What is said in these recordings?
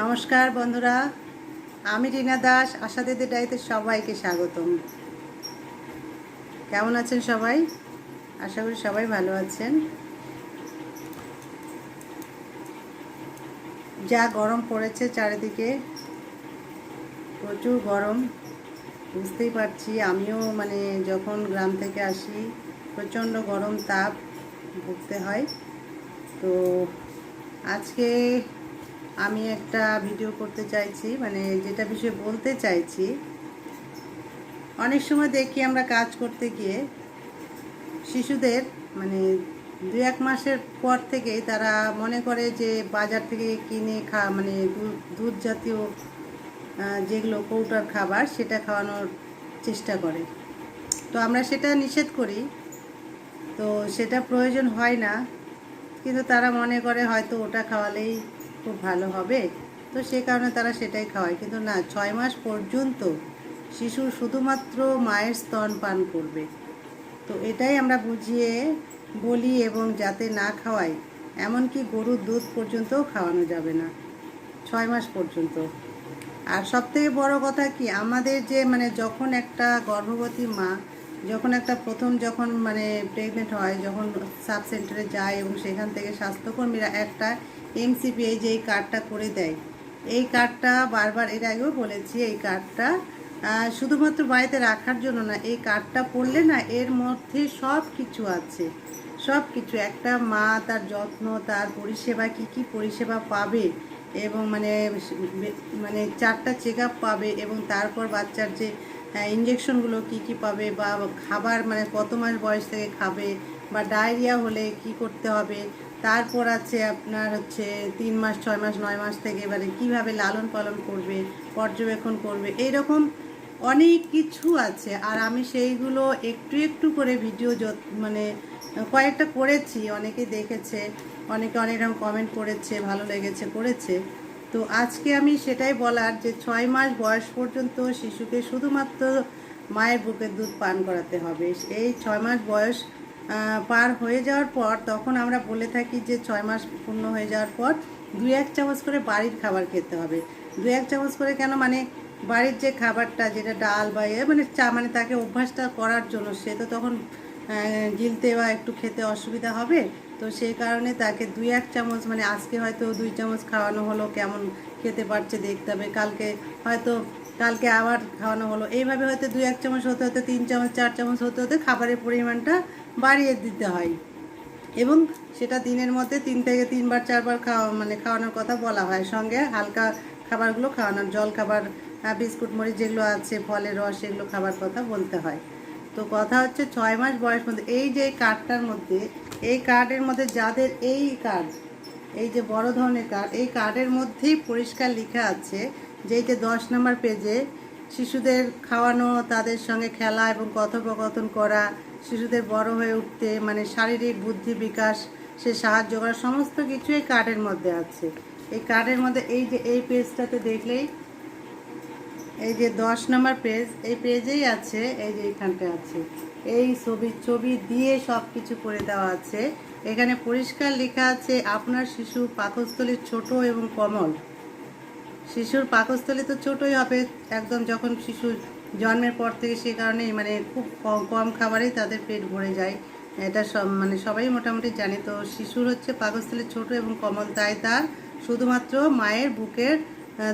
নমস্কার বন্ধুরা, আমি রিনা দাস, আশা দিদি ডাইতে সবাইকে স্বাগতম। কেমন আছেন সবাই? আশা করি সবাই ভালো আছেন। যা গরম পড়েছে চারিদিকে, প্রচুর গরম, বুঝতেই পারছি। আমিও মানে যখন গ্রাম থেকে আসি, প্রচণ্ড গরম তাপ ভুগতে হয়। তো আজকে আমি একটা ভিডিও করতে চাইছি মানে যেটা বিষয়ে বলতে চাইছি, অনেক সময় দেখি আমরা কাজ করতে গিয়ে শিশুদের মানে দু এক মাসের পর থেকেই তারা মনে করে যে বাজার থেকে কিনে খা মানে দুধ জাতীয় যেগুলো কৌটার খাবার সেটা খাওয়ানোর চেষ্টা করে। তো আমরা সেটা নিষেধ করি, তো সেটা প্রয়োজন হয় না, কিন্তু তারা মনে করে হয়তো ওটা খাওয়ালেই খুব ভালো হবে, তো সে কারণে তারা সেটাই খাওয়ায়। কিন্তু না, ছয় মাস পর্যন্ত শিশু শুধুমাত্র মায়ের স্তন পান করবে। তো এটাই আমরা বুঝিয়ে বলি এবং যাতে না খাওয়াই এমনকি গরুর দুধ পর্যন্তও খাওয়ানো যাবে না, ছয় মাস পর্যন্ত। আর সবথেকে বড় কথা কি, আমাদের যে মানে যখন একটা গর্ভবতী মা, যখন একটা প্রথম যখন মানে প্রেগনেন্ট হয়, যখন সাব সেন্টারে যায় এবং সেখান থেকে স্বাস্থ্যকর্মীরা একটা এমসিপি এই যে এই কার্ডটা করে দেয়, এই কার্ডটা বারবার এর আগেও বলেছি, এই কার্ডটা শুধুমাত্র বাড়িতে রাখার জন্য না, এই কার্ডটা পড়লে না এর মধ্যে সব কিছু আছে সব কিছু একটা মা তার যত্ন, তার পরিষেবা, কি কি পরিষেবা পাবে এবং মানে মানে চারটা চেক পাবে এবং তারপর বাচ্চার যে ইঞ্জেকশনগুলো কি কি পাবে বা খাবার মানে কত মাস বয়স থেকে খাবে বা ডায়রিয়া হলে কি করতে হবে তারপর আছে আপনার হচ্ছে তিন মাস, ছয় মাস, নয় মাস থেকে এবারে কীভাবে লালন পালন করবে, পর্যবেক্ষণ করবে, এইরকম অনেক কিছু আছে। আর আমি সেইগুলো একটু একটু করে ভিডিও মানে কয়েকটা করেছি, অনেকে দেখেছে, অনেকে অনেক রকম কমেন্ট করেছে, ভালো লেগেছে, করেছে। তো আজকে আমি সেটাই বলার যে ছয় মাস বয়স পর্যন্ত শিশুকে শুধুমাত্র মায়ের বুকের দুধ পান করাতে হবে। এই ছয় মাস বয়স পার হয়ে যাওয়ার পর তখন আমরা বলে থাকি যে ছয় মাস পূর্ণ হয়ে যাওয়ার পর দু এক চামচ করে বাড়ির খাবার খেতে হবে। দু এক চামচ করে কেন? মানে বাড়ির যে খাবারটা, যেটা ডাল বা এ মানে চা মানে তাকে অভ্যাসটা করার জন্য সে তো তখন গিলতে বা একটু খেতে অসুবিধা হবে। তো সেই কারণে তাকে দুই এক চামচ মানে আজকে হয়তো দুই চামচ খাওয়ানো হলো, কেমন খেতে পারছে দেখতে হবে। কালকে হয়তো কালকে আবার খাওয়ানো হলো। এইভাবে হয়তো দুই এক চামচ হতে হতে, তিন চামচ, চার চামচ হতে হতে খাবারের পরিমাণটা বাড়িয়ে দিতে হয়। এবং সেটা দিনের মধ্যে তিন থেকে তিনবার, চারবার খাওয়া মানে খাওয়ানোর কথা বলা হয়। সঙ্গে হালকা খাবারগুলো খাওয়ানোর, জল খাবার বিস্কুট, মরিচ যেগুলো আছে, ফলের রস, এগুলো খাবার কথা বলতে হয়। তো কথা হচ্ছে ছয় মাস বয়স মধ্যে, এই যে কার্ডটার মধ্যে, এই কার্ডের মধ্যে যাদের এই কার্ড এই যে বড় ধরনের কার্ড এই কার্ডের মধ্যেই পরিষ্কার লেখা আছে যে এই যে দশ নম্বর পেজে শিশুদের খাওয়ানো, তাদের সঙ্গে খেলা এবং কথোপকথন করা, শিশুদের বড় হয়ে উঠতে মানে শারীরিক বুদ্ধি বিকাশ, সে সাহায্য করা, সমস্ত কিছু এই কার্ডের মধ্যে আছে। এই কার্ডের মধ্যে এই যে, এই পেজটাতে দেখলেই এই যে দশ নম্বর পেজ, এই পেজেই আছে, এই যে এখানটায় আছে। এই ছবি ছবি দিয়ে সব কিছু করে দেওয়া আছে। এখানে পরিষ্কার লেখা আছে, আপনার শিশু পাকস্থলী ছোট এবং কমল। শিশুর পাকস্থলী তো ছোটই হবে। একদম যখন শিশু জন্মের পর থেকে সে কারণে মানে খুব কম কম খাবারেই তাদের পেট ভরে যায়। এটা সব মানে সবাই মোটামুটি জানে। তো শিশুর হচ্ছে পাকস্থলী ছোট এবং কমল, তাই তার শুধুমাত্র মায়ের বুকের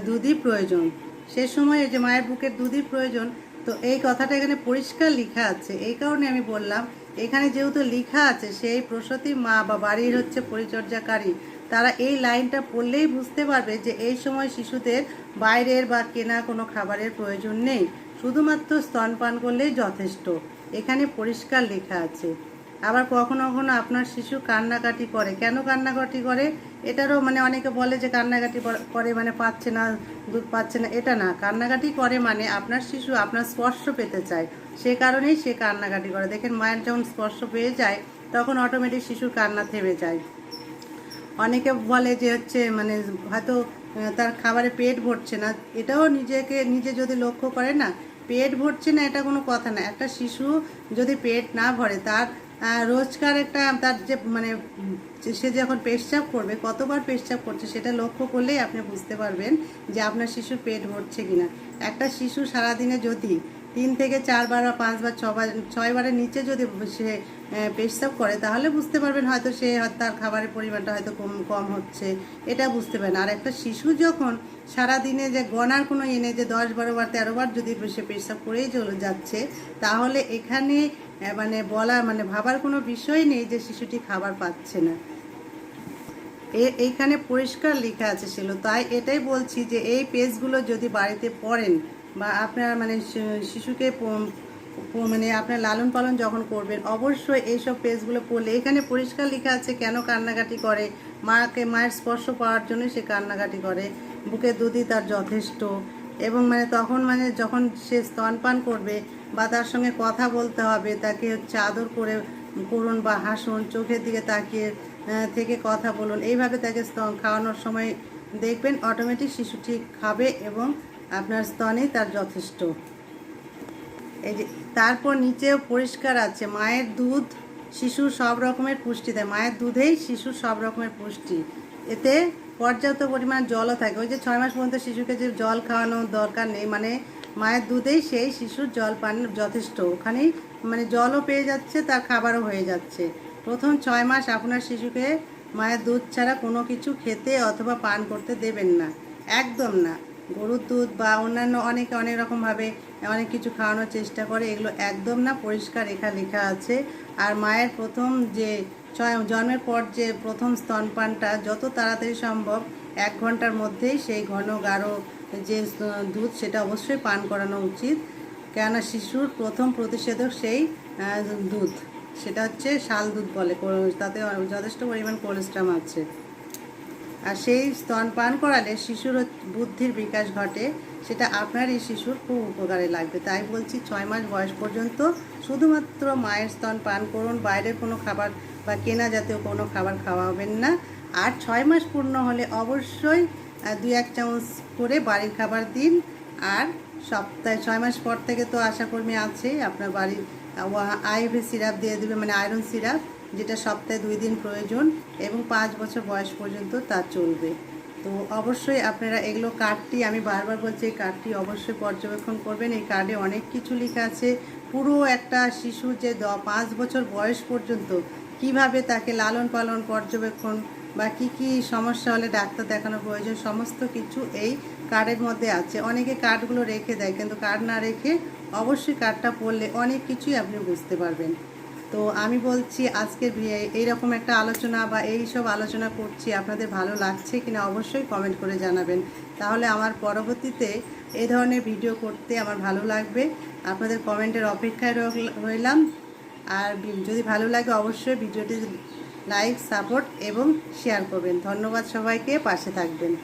দুধই প্রয়োজন। সে সময় যে মায়ের বুকের দুধই প্রয়োজন। তো এই কথাটা এখানে পরিষ্কার লেখা আছে। এই কারণে আমি বললাম, এখানে যেহেতু লেখা আছে, সেই প্রসূতি মা বা বাড়ির হচ্ছে পরিচর্যাকারী। তারা এই লাইনটা পড়লেই বুঝতে পারবে যে এই সময় শিশুদের বাইরের বা কেনা কোনো খাবারের প্রয়োজন নেই। শুধুমাত্র স্তনপান করলেই যথেষ্ট। এখানে পরিষ্কার লেখা আছে। আবার কখনো কখনো আপনার শিশু কান্নাকাটি করে। কেন কান্নাকাটি করে? এটারও মানে অনেকে বলে যে কান্নাকাটি করে মানে পাচ্ছে না, দুধ পাচ্ছে না, এটা না। কান্নাকাটি করে মানে আপনার শিশু আপনার স্পর্শ পেতে চায়। সে কারণেই সে কান্নাকাটি করে। দেখেন মায়ের যখন স্পর্শ পেয়ে যায়, তখন অটোমেটিক শিশুর কান্না থেমে যায়। অনেকে বলে যে হচ্ছে মানে হয়তো তার খাবারে পেট ভরছে না। এটাও নিজেকে, নিজে যদি লক্ষ্য করে না, পেট ভরছে না, এটা কোনো কথা না। একটা শিশু যদি পেট না ভরে, তার রোজকার একটা, তার যে মানে সে যখন পেশচাপ করবে, কতবার পেশচাপ করছে, সেটা লক্ষ্য করলেই আপনি বুঝতে পারবেন যে আপনার শিশু পেট ভরছে কিনা। একটা শিশু সারাদিনে যদি তিন থেকে চারবার বা পাঁচবার ছবার ছয়বারের নিচে যদি সে পেশচাপ করে, তাহলে বুঝতে পারবেন হয়তো সে তার খাবারের পরিমাণটা হয়তো কম কম হচ্ছে। এটা বুঝতে পারেন আর একটা শিশু যখন সারাদিনে যে গণার কোনো এনে যে দশ, বারো বার, তেরো বার যদি সে পেশাব করেই চলে যাচ্ছে, তাহলে এখানে মানে বলা মানে ভাবার কোনো বিষয় নেই যে শিশুটি খাবার পাচ্ছে না। এইখানে পরিষ্কার লেখা আছে ছিল তাই এটাই বলছি যে এই পেজগুলো যদি বাড়িতে পড়েন বা আপনার মানে শিশুকে মানে আপনার লালন পালন যখন করবেন, অবশ্যই এইসব পেজগুলো পড়লে, এখানে পরিষ্কার লেখা আছে কেন কান্নাকাটি করে, মাকে, মায়ের স্পর্শ পাওয়ার জন্য সে কান্নাকাটি করে বুকে দুধই তার যথেষ্ট এবং মানে তখন মানে যখন সে স্তনপান করবে বা তার সঙ্গে কথা বলতে হবে, তাকে হচ্ছে আদর করে করুন বা হাসুন, চোখের দিকে তাকিয়ে থেকে কথা বলুন, এইভাবে তাকে স্তন খাওয়ানোর সময় দেখবেন, অটোমেটিক শিশু ঠিক খাবে এবং আপনার স্তনে তার যথেষ্ট। এই যে, তারপর নিচেও পরিষ্কার আছে, মায়ের দুধ, শিশুর সব রকমের পুষ্টি দেয়। মায়ের দুধেই শিশুর সব রকমের পুষ্টি। এতে পর্যাপ্ত পরিমাণ জলও থাকে। ওই যে ছয় মাস পর্যন্ত শিশুকে যে জল খাওয়ানোর দরকার নেই মানে মায়ের দুধেই সেই শিশুর জল পান যথেষ্ট। ওখানেই মানে জলও পেয়ে যাচ্ছে, তার খাবারও হয়ে যাচ্ছে। প্রথম ছয় মাস আপনার শিশুকে মায়ের দুধ ছাড়া কোনো কিছু খেতে অথবা পান করতে দেবেন না। একদম না। গরুর দুধ বা অন্যান্য অনেকে অনেক রকমভাবে অনেক কিছু খাওয়ানোর চেষ্টা করে, এগুলো একদম না পরিষ্কার রেখা লেখা আছে। আর মায়ের প্রথম যে ছয়, জন্মের পর যে প্রথম স্তনপানটা যত তাড়াতাড়ি সম্ভব এক ঘণ্টার মধ্যেই সেই ঘন গাঢ় যে দুধ সেটা অবশ্যই পান করানো উচিত। কেননা শিশুর প্রথম প্রতিষেধক সেই দুধ। সেটা হচ্ছে শাল দুধ বলে, তাতে যথেষ্ট পরিমাণ কোলেস্ট্রাম আছে। আর সেই স্তন পান করালে শিশুর বুদ্ধির বিকাশ ঘটে, সেটা আপনার এই শিশুর খুব উপকারে লাগবে। তাই বলছি, ছয় মাস বয়স পর্যন্ত শুধুমাত্র মায়ের স্তন পান করুন, বাইরের কোনো খাবার বা কেনা জাতীয় কোনো খাবার খাওয়াবেন না। আর ছয় মাস পূর্ণ হলে অবশ্যই দুই এক চামচ করে বাড়ির খাবার দিন। আর সপ্তাহে, ছয় মাস পর থেকে তো আশাকর্মী আছেই, আপনার বাড়ির আইভি সিরাপ দিয়ে দেবে মানে আয়রন সিরাপ। যেটা সপ্তাহে দুই দিন প্রয়োজন এবং পাঁচ বছর বয়স পর্যন্ত তা চলবে। তো অবশ্যই আপনারা এগুলো কার্ডটি আমি বারবার বলছি, এই কার্ডটি অবশ্যই পর্যবেক্ষণ করবেন। এই কার্ডে অনেক কিছু লেখা আছে। পুরো একটা শিশু যে দ, পাঁচ বছর বয়স পর্যন্ত কীভাবে তাকে লালন পালন পর্যবেক্ষণ বা কি কি সমস্যা হলে ডাক্তার দেখানো প্রয়োজন, সমস্ত কিছু এই কার্ডের মধ্যে আছে। অনেকে কার্ডগুলো রেখে দেয়, কিন্তু কার্ড না রেখে অবশ্যই কার্ডটা পড়লে অনেক কিছুই আপনি বুঝতে পারবেন। তো আমি বলছি, আজকের এইরকম একটা আলোচনা বা এই সব আলোচনা করছি, আপনাদের ভালো লাগছে কিনা অবশ্যই কমেন্ট করে জানাবেন। তাহলে আমার পরবর্তীতে এই ধরনের ভিডিও করতে আমার ভালো লাগবে। আপনাদের কমেন্টের অপেক্ষায় রইল- রইলাম। আর যদি ভালো লাগে অবশ্যই ভিডিওটি লাইক সাপোর্ট এবং শেয়ার করবেন। ধন্যবাদ সবাইকে, পাশে থাকবেন।